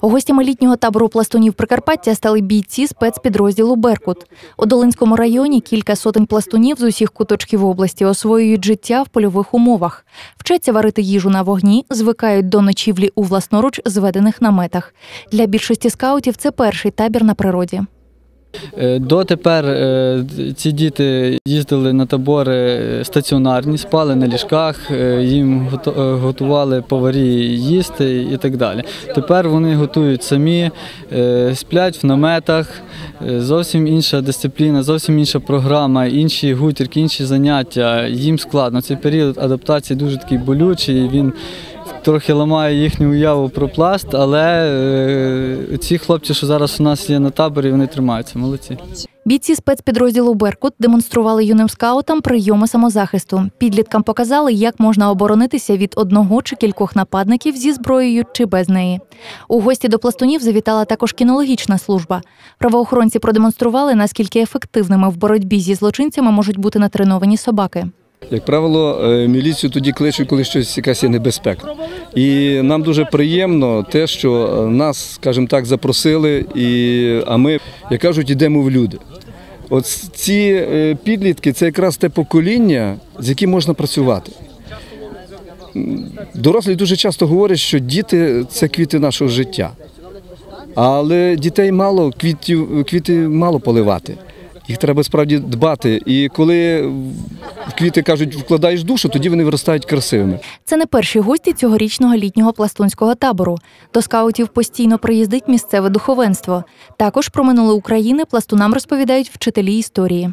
Гостями літнього табору пластунів Прикарпаття стали бійці спецпідрозділу Беркут. У Долинському районі кілька сотень пластунів з усіх куточків області освоюють життя в польових умовах, вчаться варити їжу на вогні, звикають до ночівлі у власноруч зведених наметах. Для більшості скаутів це перший табір на природі. Е, Дотепер е, ці діти їздили на табори стаціонарні, спали на ліжках, е, їм готували поварі їсти і так далі. Тепер вони готують самі, сплять в наметах, зовсім інша дисципліна, зовсім інша програма, інші гутірки, інші заняття. Їм складно. Цей період адаптації дуже такий болючий. Він трохи ламає їхню уяву про пласт, але ці хлопці, що зараз у нас є на таборі, вони тримаються. Молодці. Бійці спецпідрозділу Беркут демонстрували юним скаутам прийоми самозахисту. Підліткам показали, як можна оборонитися від одного чи кількох нападників зі зброєю чи без неї. У гості до пластунів завітала також кінологічна служба. Правоохоронці продемонстрували, наскільки ефективними в боротьбі зі злочинцями можуть бути натреновані собаки. Як правило, е, міліцію тоді кличуть, коли щось якась є небезпека. І нам дуже приємно те, що е, нас, скажімо так, запросили, і, а ми, як кажуть, йдемо в люди. От ці е, підлітки це якраз те покоління, з яким можна працювати. Дорослі дуже часто говорять, що діти це квіти нашого життя. Але дітей мало, квітів, квіти мало поливати. Їх треба справді дбати. І коли квіти кажуть, вкладаєш душу, тоді вони виростають красивими. Це не перші гості цьогорічного літнього пластунського табору. До скаутів постійно приїздить місцеве духовенство. Також про минуле України пластунам розповідають вчителі історії.